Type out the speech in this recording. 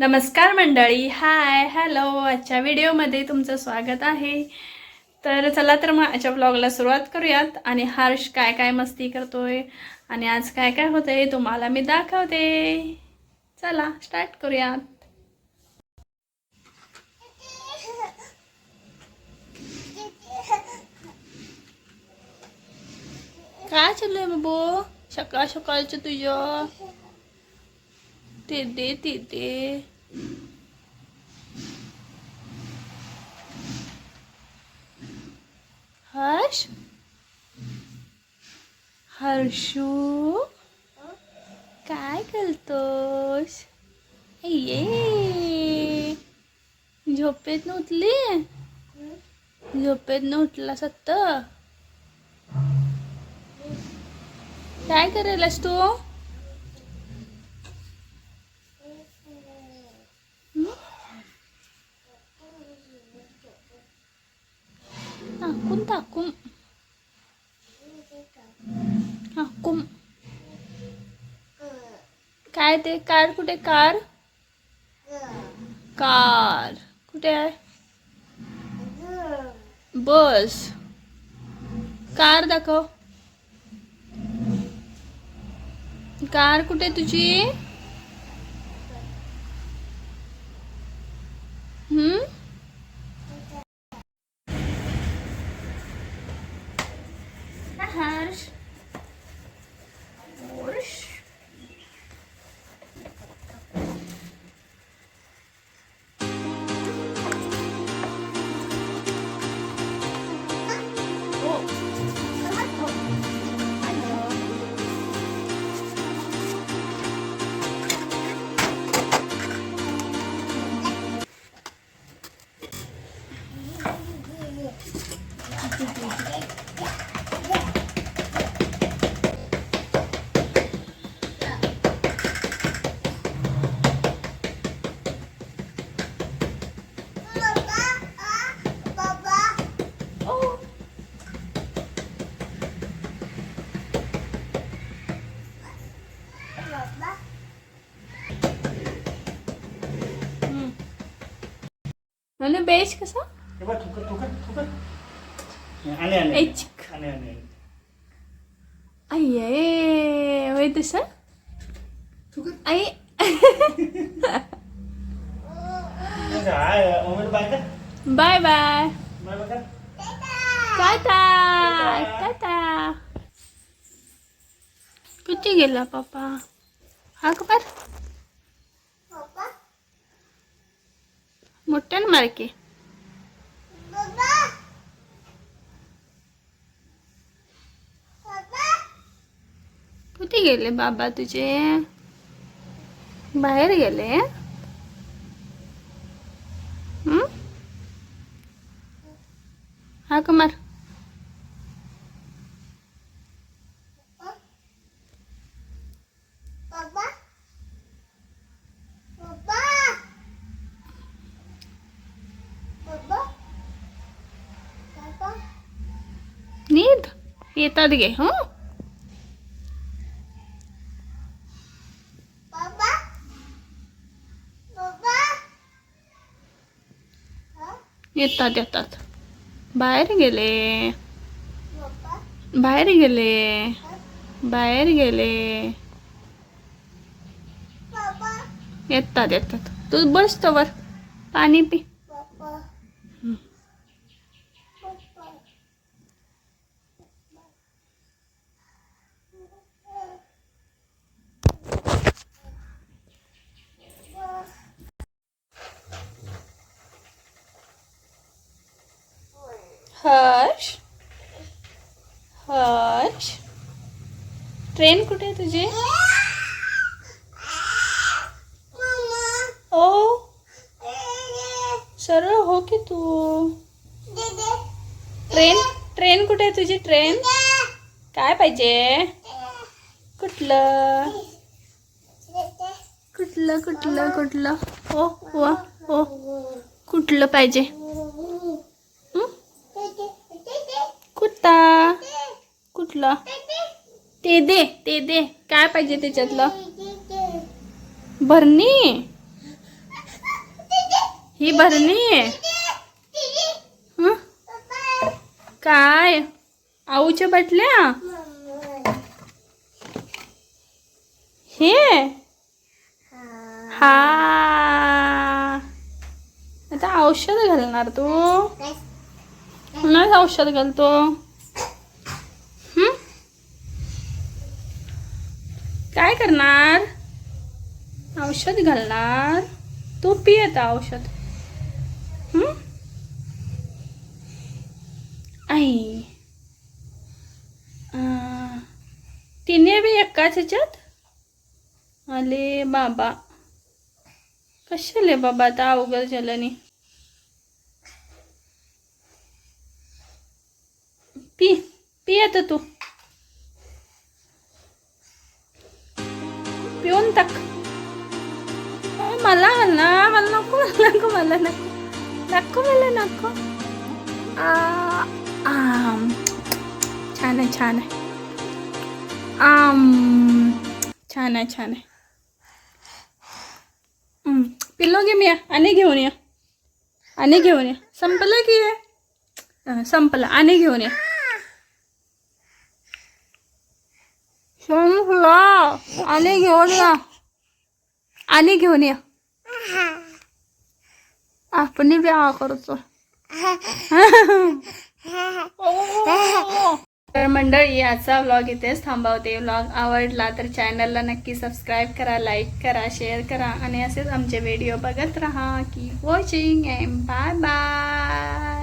नमस्कार मंडळी. Hi hello आजच्या व्हिडिओमध्ये तुमचं स्वागत आहे. तर चला तर मग आजच्या ब्लॉगला सुरुवात करूयात. आणि हर्ष काय काय मस्ती करतोय? आणि आज काय काय होतंय तुम्हाला मी दाखवते. चला स्टार्ट करूयात. काय चालू आहे बाबू? सकाळ सकाळचं तुझं. ते दे ते दे. हर्ष हर्षू काय करतोस ये झोपेत उठली झोपेत उठला सत्त काय करायलास तू टाकून टाकून कुम. काय ते? कार कुठे? कार? कार. कुठे आहे? बस. कार दाखव. कार कुठे तुझी? हम्म? आणि बेस कसा हे बघ, थुकत, थुकत, थुकत. आले, आले. ए, चिक. आले, आले. अय्ये होय तसं आई बाय कर. बाय बाय बाय बाय कर. टाटा टाटा कुठे गेला पप्पा हा कपार मोठ्यानं मारके. कुठे गेले बाबा तुझे? बाहेर गेले? हा? कुमार येतात गे हो? येतात येतात. बाहेर गेले. बाहेर गेले. बाहेर गेले. येतात येतात. तू बस तवर. पाणी पी हर्ष हर्ष ट्रेन कुठे आहे तुझी? ओ. सरळ हो की तू? ट्रेन ट्रेन कुठे आहे तुझी ट्रेन? काय पाहिजे? कुठलं? कुठलं कुठलं कुठलं? हो हो हो कुठलं पाहिजे? कुठला कुठलं? ते दे ते दे. काय पाहिजे त्याच्यातलं? भरणी? ही भरणी? आहे हं? काय? आऊच्या बाटल्या? हे? हा. आता औषध घालणार तू. नाही औषध घालतो. काय करणार? औषध घालणार. तू पी औषध. आई. तिने बी एकाच ह्याच्यात? अले बाबा. कशाले बाबा आता अवघड झालं नाही मला ना मला नको मला नको मला नको. नको मला नको. छान आहे छान आहे. आम. छान आहे छान आहे. पिल्लो घे मी आणि घेऊन या. आणि घेऊन या. संपलं की आहे संपलं. आणि घेऊन या. संपलं. आणि घेऊन या. आणि घेऊन या. आपण बी आ करतो. तर मंडळी याचा व्लॉग इथेच थांबवते. व्लॉग आवडला तर चॅनलला नक्की सबस्क्राईब करा लाईक करा शेअर करा आणि असेच आमचे व्हिडिओ बघत राहा. की वॉचिंग अँड बाय बाय